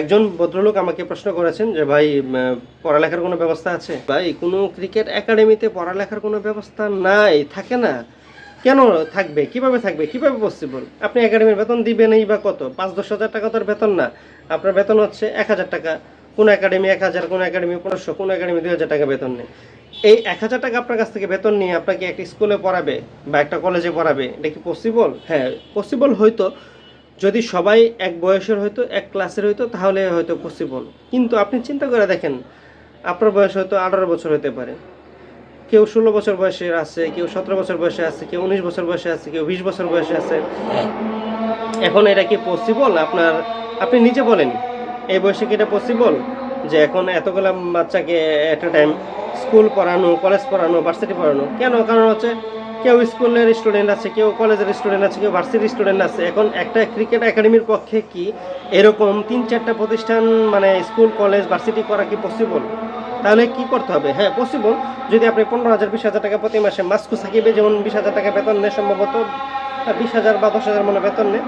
একজন ভদ্রলোক আমাকে প্রশ্ন করেছেন যে, ভাই পড়ালেখার কোনো ব্যবস্থা আছে? ভাই, কোনো ক্রিকেট একাডেমিতে পড়ালেখার কোনো ব্যবস্থা নাই, থাকে না। কেন থাকবে? কীভাবে থাকবে? কীভাবে পসিবল আপনি একাডেমির বেতন দিবেনই বা কত? পাঁচ, দশ হাজার টাকা তো বেতন না। আপনার বেতন হচ্ছে এক হাজার টাকা। কোন একাডেমি এক হাজার, কোন একাডেমি পনেরোশো, কোন একাডেমি দুই হাজার টাকা বেতন নেই। এই এক হাজার টাকা আপনার কাছ থেকে বেতন নিয়ে আপনাকে একটা স্কুলে পড়াবে বা একটা কলেজে পড়াবে, এটা কি পসিবল হ্যাঁ পসিবল হয়তো যদি সবাই এক বয়সের হয়তো, এক ক্লাসের হয়তো, তাহলে হয়তো পসিবল কিন্তু আপনি চিন্তা করে দেখেন, আপনার বয়স হয়তো আঠারো বছর হতে পারে। কেউ ষোলো বছর বয়সে আছে, কেউ সতেরো বছর বয়সে আছে, কেউ উনিশ বছর বয়সে আছে, কেউ বিশ বছর বয়সে আছে। এখন এটা কি পসিবল আপনার, আপনি নিজে বলেন, এই বয়সে কি এটা পসিবল যে এখন এতগুলো বাচ্চাকে এট এ টাইম স্কুল পড়ানো কলেজ পড়ানো ভার্সিটি পড়ানো, কেন? কারণ হচ্ছে কেউ স্কুলের স্টুডেন্ট আছে, কেউ কলেজের স্টুডেন্ট আছে, কেউ ভার্সিটির স্টুডেন্ট আছে। এখন একটা ক্রিকেট একাডেমির পক্ষে কি এরকম তিন চারটা প্রতিষ্ঠান মানে স্কুল কলেজ ভার্সিটি করা কি পসিবল তাহলে কি করতে হবে? হ্যাঁ পসিবল যদি আপনি পনেরো হাজার, বিশ হাজার টাকা প্রতি মাসে মাস্কু সাকিবে যেমন বিশ হাজার টাকা বেতন নেয় সম্ভবত বিশ হাজার বা দশ হাজার মনে বেতন নেয়।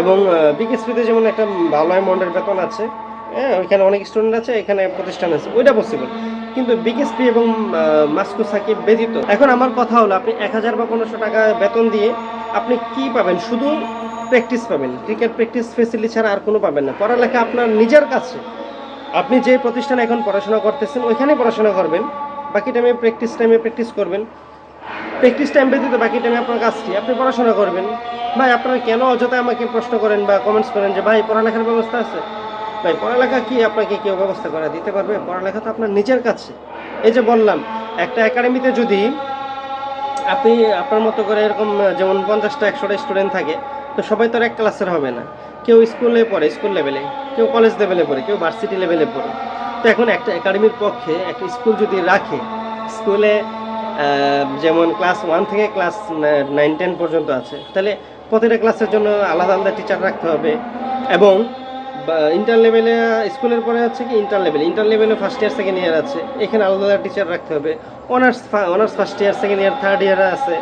এবং বিকেএসপিতে যেমন একটা ভালো অ্যামাউন্টের বেতন আছে হ্যাঁ ওইখানে অনেক স্টুডেন্ট আছে, এখানে প্রতিষ্ঠান আছে, ওইটা পসিবল কিন্তু বিকেএসপি এবং মাস্কু সাকিব ব্যতীত। এখন আমার কথা হলো, আপনি এক হাজার বা পনেরোশো টাকা বেতন দিয়ে আপনি কি পাবেন? শুধু প্র্যাকটিস পাবেন। ক্রিকেট প্র্যাকটিস ফেসিলিটি ছাড়া আর কোনো পাবেন না। পড়ালেখা আপনার নিজের কাছে। আপনি যে প্রতিষ্ঠানে এখন পড়াশোনা করতেছেন, ওইখানেই পড়াশোনা করবেন। বাকি টাইমে প্র্যাকটিস টাইমে প্র্যাকটিস করবেন। প্র্যাকটিস টাইম ব্যতীত বাকি টাইমে আপনার কাজ কি আপনি পড়াশোনা করবেন। ভাই, আপনারা কেন অযথা আমাকে প্রশ্ন করেন বা কমেন্টস করেন যে, ভাই, পড়ালেখার ব্যবস্থা আছে? ভাই পড়ালেখা কি আপনাকে কেউ ব্যবস্থা করে দিতে পারবে? পড়ালেখা তো আপনার নিজের কাছে। এই যে বললাম, একটা একাডেমিতে যদি আপনি আপনার মতো করে এরকম, যেমন পঞ্চাশটা, একশোটা স্টুডেন্ট থাকে, তো সবাই তো এক ক্লাসের হবে না। কেউ স্কুলে পড়ে স্কুল লেভেলে কেউ কলেজ লেভেলে পড়ে, কেউ ভার্সিটি লেভেলে পড়ে। তো এখন একটা একাডেমির পক্ষে একটা স্কুল যদি রাখে স্কুলে যেমন ক্লাস ওয়ান থেকে ক্লাস নাইন টেন পর্যন্ত আছে, তাহলে প্রতিটা ক্লাসের জন্য আলাদা আলাদা টিচার রাখতে হবে। এবং ইন্টার লেভেলে স্কুলের পরে হচ্ছে কি ইন্টার লেভেল ইন্টার লেভেলে ফার্স্ট ইয়ার সেকেন্ড ইয়ার আছে। এখানে আলাদা আলাদা টিচার রাখতে হবে। Honours honours first year second year third year আছে।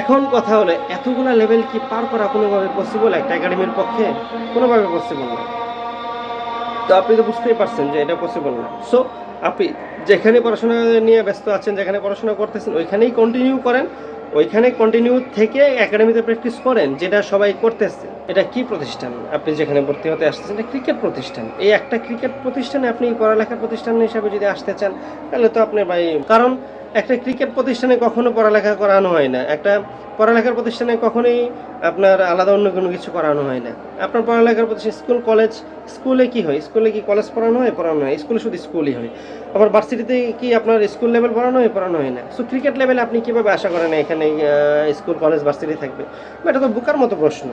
এখন কথা হলো, এতগুলো লেভেল কি পার করা কোনোভাবে পসিবল একটা একাডেমির পক্ষে কোনোভাবে পসিবল না। তো আপনি তো বুঝতেই পারছেন যে এটা পসিবল না। সো আপনি যেখানে পড়াশোনা নিয়ে ব্যস্ত আছেন, যেখানে পড়াশোনা করতেছেন, ওইখানেই কন্টিনিউ করেন। ওইখানে কন্টিনিউ থেকে একাডেমিতে প্র্যাকটিস করেন, যেটা সবাই করতেছে। এটা কি প্রতিষ্ঠান? আপনি যেখানে ভর্তি হতে আসতেছেন, এটা ক্রিকেট প্রতিষ্ঠান। এই একটা ক্রিকেট প্রতিষ্ঠানে আপনি পড়ালেখার প্রতিষ্ঠান হিসাবে যদি আসতে চান, তাহলে তো আপনি ভাই কারণ একটা ক্রিকেট প্রতিষ্ঠানে কখনো পড়ালেখা করানো হয় না। একটা পড়ালেখার প্রতিষ্ঠানে কখনোই আপনার আলাদা অন্য কোনো কিছু করানো হয় না। আপনার পড়ালেখার প্রতিষ্ঠান স্কুল, কলেজ, স্কুলে কি হয়? স্কুলে কি কলেজ পড়ানো হয়? পড়ানো হয়। স্কুলে শুধু স্কুলই হয়। আবার ভার্সিটিতে কি আপনার স্কুল লেভেল পড়ানো হয়? পড়ানো হয় না। সো ক্রিকেট লেভেলে আপনি কীভাবে আশা করেন এখানে স্কুল, কলেজ, ভার্সিটি থাকবে? এটা তো বোকার মতো প্রশ্ন।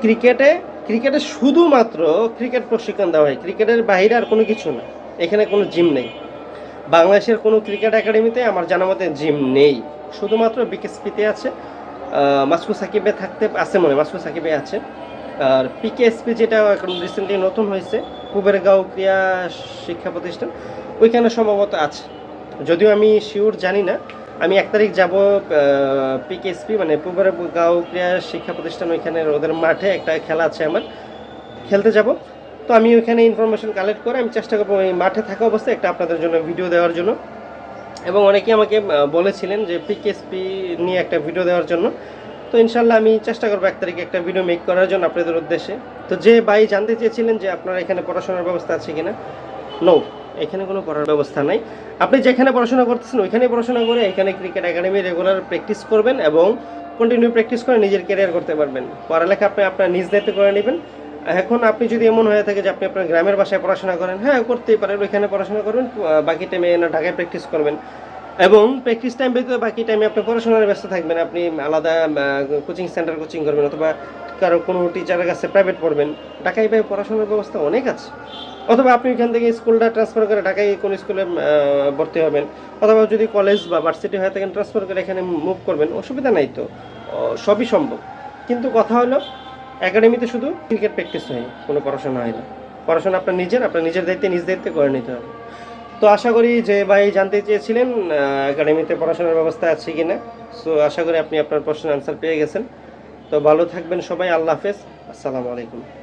ক্রিকেটে ক্রিকেটে শুধুমাত্র ক্রিকেট প্রশিক্ষণ দেওয়া হয়। ক্রিকেটের বাইরে আর কোনো কিছু না। এখানে কোনো জিম নেই। বাংলাদেশের কোনো ক্রিকেট একাডেমিতে আমার জানা মতে জিম নেই। শুধুমাত্র বিকেএসপিতে আছে। মাসকু সাকিবে থাকতে আছে মনে মাসকু সাকিবে আছে। আর পিকেএসপি যেটা এখন রিসেন্টলি নতুন হয়েছে, কুবেরগাঁও ক্রিয়া শিক্ষা প্রতিষ্ঠান, ওইখানে সম্ভবত আছে। যদিও আমি শিওর জানি না, আমি এক তারিখ যাব পিকেএসপি মানে কুবেরগাঁও ক্রিয়া শিক্ষা প্রতিষ্ঠান ওইখানে ওদের মাঠে, একটা খেলা আছে আমার। খেলতে যাব। তো আমি ওইখানে ইনফরমেশন কালেক্ট করে আমি চেষ্টা করব ওই মাঠে থাকা অবস্থায় একটা আপনাদের জন্য ভিডিও দেওয়ার জন্য। এবং অনেকে আমাকে বলেছিলেন যে পিকেএসপি নিয়ে একটা ভিডিও দেওয়ার জন্য। তো ইনশাল্লাহ আমি চেষ্টা করব এক তারিখে একটা ভিডিও মেক করার জন্য আপনাদের উদ্দেশ্যে। তো যে ভাই জানতে চেয়েছিলেন যে আপনার এখানে পড়াশোনার ব্যবস্থা আছে কিনা নো এখানে কোনো পড়ার ব্যবস্থা নাই। আপনি যেখানে পড়াশোনা করতেছেন ওইখানে পড়াশোনা করে এখানে ক্রিকেট একাডেমি রেগুলার প্র্যাকটিস করবেন এবং কন্টিনিউ প্র্যাকটিস করে নিজের ক্যারিয়ার করতে পারবেন। পড়ালেখা আপনি আপনার নিজ দায়িত্ব করে নেবেন। এখন আপনি যদি এমন হয়ে থাকে যে আপনি আপনার গ্রামের বাসায় পড়াশোনা করেন হ্যাঁ করতেই পারেন, ওইখানে পড়াশোনা করবেন বাকি টাইমে না, ঢাকায় প্র্যাকটিস করবেন। এবং প্র্যাকটিস টাইম ব্যতীত বাকি টাইমে আপনি পড়াশোনায় ব্যস্ত থাকবেন, আপনি আলাদা কোচিং সেন্টার কোচিং করবেন অথবা কারও কোনো টিচারের কাছে প্রাইভেট পড়বেন। ঢাকায় ভাই পড়াশোনার ব্যবস্থা অনেক আছে। অথবা আপনি এখান থেকে স্কুলটা ট্রান্সফার করে ঢাকায় কোন স্কুলে ভর্তি হবেন। অথবা যদি কলেজ বা ভার্সিটি হয়ে থাকেন ট্রান্সফার করে এখানে মুভ করবেন, অসুবিধা নাই তো। সবই সম্ভব। কিন্তু কথা হলো একাডেমিতে শুধু ক্রিকেট প্র্যাকটিস হয়, কোনো পড়াশোনা হয় না। পড়াশোনা আপনার নিজের আপনার নিজের দায়িত্বে, নিজ দায়িত্বে করে নিতে হবে। তো আশা করি যে ভাই জানতে চেয়েছিলেন একাডেমিতে পড়াশোনার ব্যবস্থা আছে কি না সো আশা করি আপনি আপনার প্রশ্নের আনসার পেয়ে গেছেন। তো ভালো থাকবেন সবাই, আল্লাহ হাফেজ। আসসালামু আলাইকুম।